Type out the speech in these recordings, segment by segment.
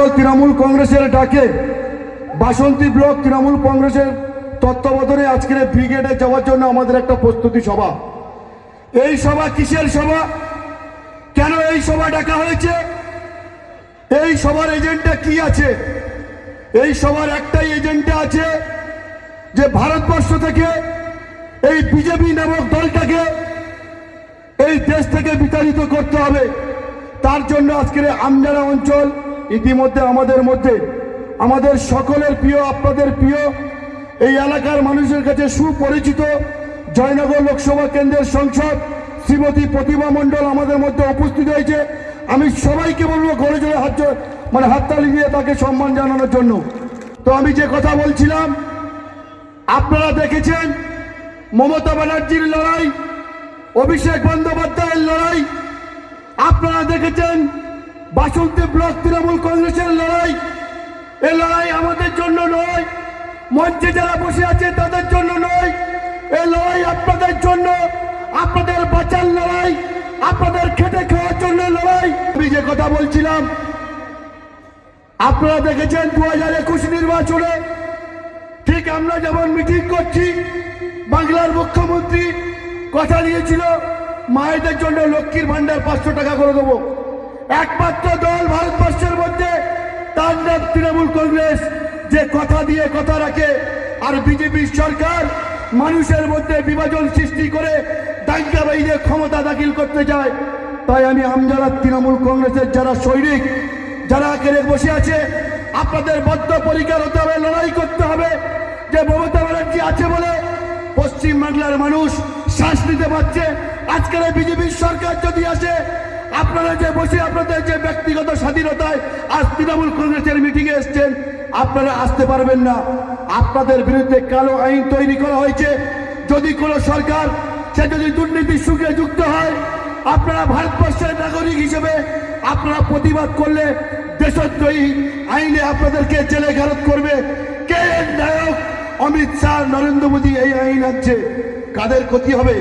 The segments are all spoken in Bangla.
অঞ্চল তৃণমূল কংগ্রেসের ডাকে বাসন্তী ব্লক তৃণমূল কংগ্রেসের তত্ত্বাবধানে আজকের ব্রিগেডে যাওয়ার জন্য আমাদের একটা প্রস্তুতি সভা। এই সভা কিসের সভা? কেন এই সভা ডাকা হয়েছে? এই সভার এজেন্ডা কি আছে? এই সভার একটাই এজেন্ডা আছে যে ভারতবর্ষ থেকে এই বিজেপি নামক দলটাকে এই দেশ থেকে বিতাড়িত করতে হবে। তার জন্য আজকের এই আমজারা অঞ্চল ইতিমধ্যে আমাদের মধ্যে, আমাদের সকলের প্রিয়, আপনাদের প্রিয়, এই এলাকার মানুষের কাছে সুপরিচিত জয়নগর লোকসভা কেন্দ্রের সংসদ শ্রীমতী প্রতিমা মণ্ডল আমাদের মধ্যে উপস্থিত হয়েছে। আমি সবাইকে বলব, ঘরে জোরে হাত মানে হাততালি দিয়ে তাকে সম্মান জানানোর জন্য। তো আমি যে কথা বলছিলাম, আপনারা দেখেছেন মমতা ব্যানার্জির লড়াই, অভিষেক বন্দ্যোপাধ্যায়ের লড়াই। আপনারা দেখেছেন বাসন্তী ব্লক তৃণমূল কংগ্রেসের লড়াই। এ লড়াই আমাদের জন্য নয়, মঞ্চে যারা বসে আছে তাদের জন্য নয়। এ লড়াই আপনাদের জন্য, আপনাদের বাঁচার লড়াই, আপনাদের খেটে খাওয়ার জন্য লড়াই। আমি যে কথা বলছিলাম, আপনারা দেখেছেন দু হাজার একুশ নির্বাচনে ঠিক আমরা যেমন মিটিং করছি, বাংলার মুখ্যমন্ত্রী কথা দিয়েছিল, মায়েদের জন্য লক্ষ্মীর ভান্ডার পাঁচশো টাকা করে দেবো। একমাত্র দল ভারতবর্ষের মধ্যে, তার নাম তৃণমূল কংগ্রেস। যে কথা দিয়ে কথা রাখে, আর বিজেপি সরকার মানুষের মধ্যে বিভাজন সৃষ্টি করে দাঙ্গাবাহীদের ক্ষমতা দাখিল করতে চায়। তাই আমি আমজারা তৃণমূল কংগ্রেসের যারা সৈনিক, যারা কেড়ে বসে আছে, আপনাদের বদ্ধ পরিকার হতে হবে, লড়াই করতে হবে। যে মমতা ব্যানার্জি আছে বলে পশ্চিম বাংলার মানুষ শ্বাস নিতে পারছে, আজকের বিজেপির সরকার যদি আসে আপনারা যে বসে আপনাদের যে ব্যক্তিগত স্বাধীনতায় আজ তৃণমূল কংগ্রেসের মিটিংয়ে এসছেন, আপনারা আসতে পারবেন না। আপনাদের বিরুদ্ধে কালো আইন তৈরি করা হয়েছে। যদি কোনো সরকার, সে যদি দুর্নীতির সুখে যুক্ত হয়, আপনারা ভারতবর্ষের নাগরিক হিসেবে আপনারা প্রতিবাদ করলে দেশদ্রোহী আইনে আপনাদেরকে জেলে গারত করবে। কে নায়ক? অমিত শাহ, নরেন্দ্র মোদী এই আইন আনছে। কাদের ক্ষতি হবে?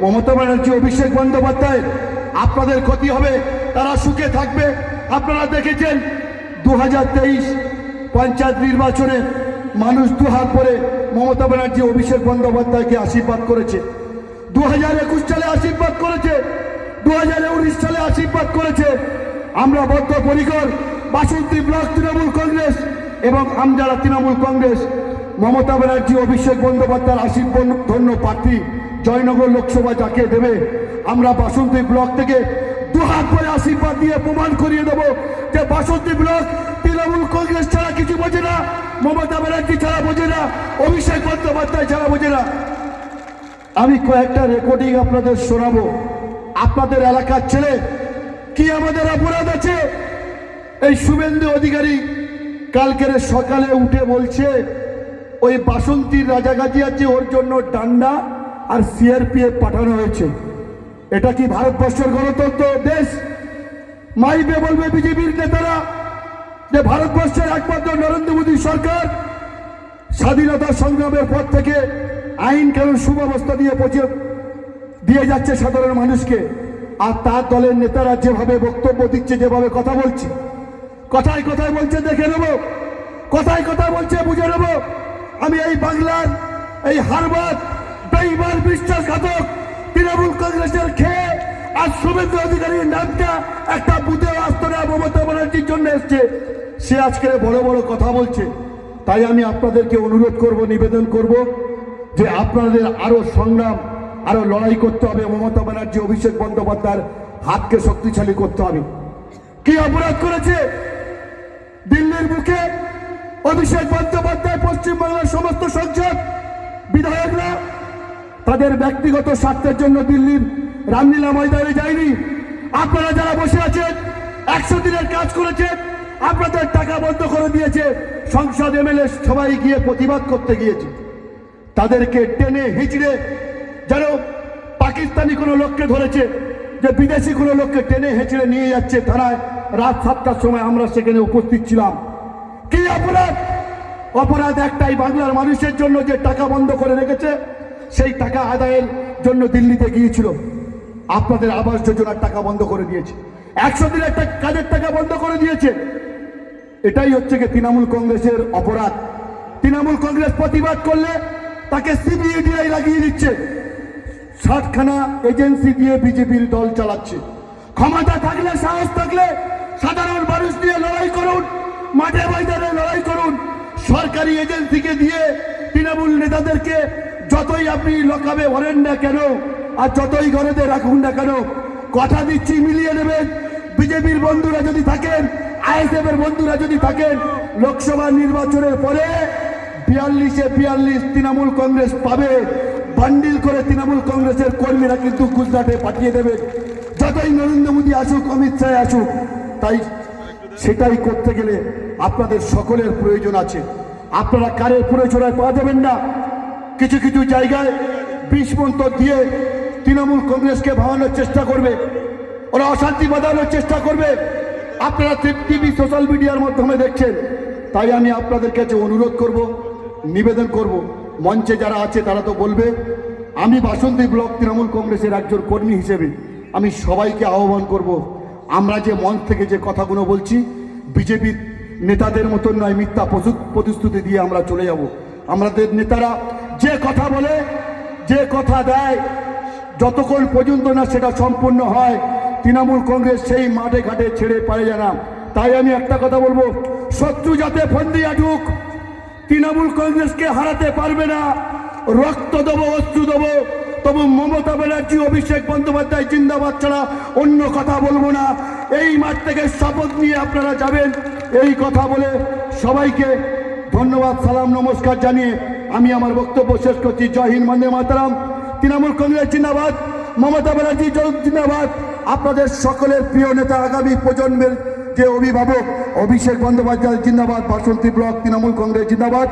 মমতা ব্যানার্জি, অভিষেক বন্দ্যোপাধ্যায় আপনাদের ক্ষতি হবে, তারা সুখে থাকবে। আপনারা দেখেছেন দু হাজার তেইশ পঞ্চায়েত নির্বাচনে মানুষ দুহাত পরে মমতা ব্যানার্জি অভিষেক বন্দ্যোপাধ্যায়কে আশীর্বাদ করেছে। দু হাজার একুশ সালে আশীর্বাদ করেছে দু হাজার উনিশ সালে আশীর্বাদ করেছে। আমরা বদ্ধপরিকর বাসন্তী ব্লক তৃণমূল কংগ্রেস এবং আমজারা তৃণমূল কংগ্রেস, মমতা ব্যানার্জি অভিষেক বন্দ্যোপাধ্যায়ের আশীর্বাদ ধন্য প্রার্থী। জয়নগর লোকসভা যাকে দেবে, আমরা বাসন্তী ব্লক থেকে দু হাত করে আশীর্বাদ দিয়ে প্রমাণ করিয়ে দেবো যে বাসন্তী ব্লক তৃণমূল কংগ্রেস ছাড়া কিছু বোঝে না, মমতা ব্যানার্জি ছাড়া বোঝে না, অভিষেক বন্দ্যোপাধ্যায় ছাড়া বোঝে না। আমি কয়েকটা রেকর্ডিং আপনাদের শোনাবো। আপনাদের এলাকার ছেলে, কি আমাদের অপরাধ আছে? এই শুভেন্দু অধিকারী কালকের সকালে উঠে বলছে, ওই বাসন্তীর রাজাগাজি আছে ওর জন্য ডান্ডা আর সিআরপিএফ পাঠানো হয়েছে। এটা কি ভারতবর্ষের গণতন্ত্র দেশ? মাইবে বলবে বিজেপির নেতারা, যে ভারতবর্ষের একমাত্র নরেন্দ্র মোদী সরকার, স্বাধীনতা সংগ্রামের পর থেকে আইন কানুন সুব্যবস্থা দিয়ে পৌঁছে দিয়ে যাচ্ছে সাধারণ মানুষকে। আর তার দলের নেতারা যেভাবে বক্তব্য দিচ্ছে, যেভাবে কথা বলছে, কথায় কথায় বলছে, দেখে নেব। কথায় কথায় বলছে, বুঝে নেব। আমি এই বাংলার, এই হারবাদ বেইমান বিশ্বাসঘাতক তৃণমূল কংগ্রেসের খেয়ে আর শুভেন্দু অধিকারীর নামটা একটা বুধে আস্তরা মমতা ব্যানার্জির জন্য এসছে। সে আজকে বড় বড় কথা বলছে। তাই আমি আপনাদেরকে অনুরোধ করব, নিবেদন করব যে আপনাদের আরও সংগ্রাম, আরও লড়াই করতে হবে। মমতা ব্যানার্জি, অভিষেক বন্দ্যোপাধ্যায়ের হাতকে শক্তিশালী করতে হবে। কি অপরাধ করেছে? দিল্লির মুখে অভিষেক বন্দ্যোপাধ্যায়, পশ্চিমবাংলার সমস্ত সংসদ, বিধায়করা তাদের ব্যক্তিগত স্বার্থের জন্য দিল্লির রামলীলা ময়দানে যায়নি। আপনারা যারা বসে আছেন, একশো দিনের কাজ করেছেন, আপনাদের টাকা বন্ধ করে দিয়েছে সংসদ এমএলএ সবাই গিয়ে প্রতিবাদ করতে গিয়েছে। তাদেরকে টেনে হিচড়ে যেন পাকিস্তানি কোনো লোককে ধরেছে, যে বিদেশি কোনো লোককে টেনে হেঁচড়ে নিয়ে যাচ্ছে থানায়। রাত সাতটার সময় আমরা সেখানে উপস্থিত ছিলাম। কি অপরাধ? অপরাধ একটাই বাংলার মানুষের জন্য যে টাকা বন্ধ করে রেখেছে সেই টাকা আদায়ের জন্য দিল্লিতে গিয়েছিল। আপনাদের আবাস যোজনার টাকা বন্ধ করে দিয়েছে। একশো দিনের কাজের টাকা বন্ধ করে দিয়েছে। এটাই হচ্ছে কি তৃণমূল কংগ্রেসের অপরাধ। তৃণমূল কংগ্রেস প্রতিবাদ করলে তাকে সিবিআইডিআই লাগিয়ে দিচ্ছে। ষাটখানা এজেন্সি দিয়ে বিজেপির দল চালাচ্ছে। ক্ষমতা থাকলে, সাহস থাকলে সাধারণ মানুষ দিয়ে লড়াই করুন, মাঠে ময়দানে লড়াই করুন। সরকারি এজেন্সিকে দিয়ে তৃণমূল নেতাদেরকে যতই আপনি লকাবে ভরেন না কেন, আর যতই ঘরেতে রাখুন না কেন, কথা দিচ্ছি, মিলিয়ে নেবেন। বিজেপির বন্ধুরা যদি থাকেন আইএসএফ এর বন্ধুরা যদি থাকেন, লোকসভা নির্বাচনের পরে বিয়াল্লিশে বিয়াল্লিশ তৃণমূল কংগ্রেস পাবে। বান্ডিল করে তৃণমূল কংগ্রেসের কর্মীরা কিন্তু গুজরাটে পাঠিয়ে দেবে। যতই নরেন্দ্র মোদী আসুক, অমিত শাহ আসুক, তাই সেটাই করতে গেলে আপনাদের সকলের প্রয়োজন আছে। আপনারা কারের প্রয়োজনায় পাওয়া যাবেন না। কিছু কিছু জায়গায় বিষ দিয়ে তৃণমূল কংগ্রেসকে ভাঙানোর চেষ্টা করবে। ওরা অশান্তি বাঁধানোর চেষ্টা করবে। আপনারা টিভি, সোশ্যাল মিডিয়ার মাধ্যমে দেখছেন। তাই আমি আপনাদের কাছে অনুরোধ করব, নিবেদন করব। মঞ্চে যারা আছে তারা তো বলবে, আমি বাসন্তী ব্লক তৃণমূল কংগ্রেসের একজন কর্মী হিসেবে আমি সবাইকে আহ্বান করব। আমরা যে মঞ্চ থেকে যে কথাগুলো বলছি, বিজেপির নেতাদের মতন নয়, মিথ্যা প্রতিশ্রুতি দিয়ে আমরা চলে যাব। আমাদের নেতারা যে কথা বলে, যে কথা দেয়, যতক্ষণ পর্যন্ত না সেটা সম্পূর্ণ হয়, তৃণমূল কংগ্রেস সেই মাঠে ঘাটে ছেড়ে পারে না। তাই আমি একটা কথা বলব, শত্রু যাতে ফন্দি আটুক, তৃণমূল কংগ্রেসকে হারাতে পারবে না, রক্ত দেবো, অস্ত্র দেবো, তবু মমতা ব্যানার্জি, অভিষেক বন্দ্যোপাধ্যায় জিন্দাবাদ ছাড়া অন্য কথা বলব না। এই মাঠ থেকে শপথ নিয়ে আপনারা যাবেন, এই কথা বলে সবাইকে ধন্যবাদ, সালাম, নমস্কার জানিয়ে আমি আমার বক্তব্য শেষ করছি। জয় হিন্দ, বন্দে মাতারাম। তৃণমূল কংগ্রেস জিন্দাবাদ, মমতা ব্যানার্জি জিন্দাবাদ। আপনাদের সকলের প্রিয় নেতা আগামী প্রজন্মের যে অভিভাবক, অভিষেক বন্দ্যোপাধ্যায় জিন্দাবাদ, বাসন্তী ব্লক, তৃণমূল কংগ্রেস জিন্দাবাদ।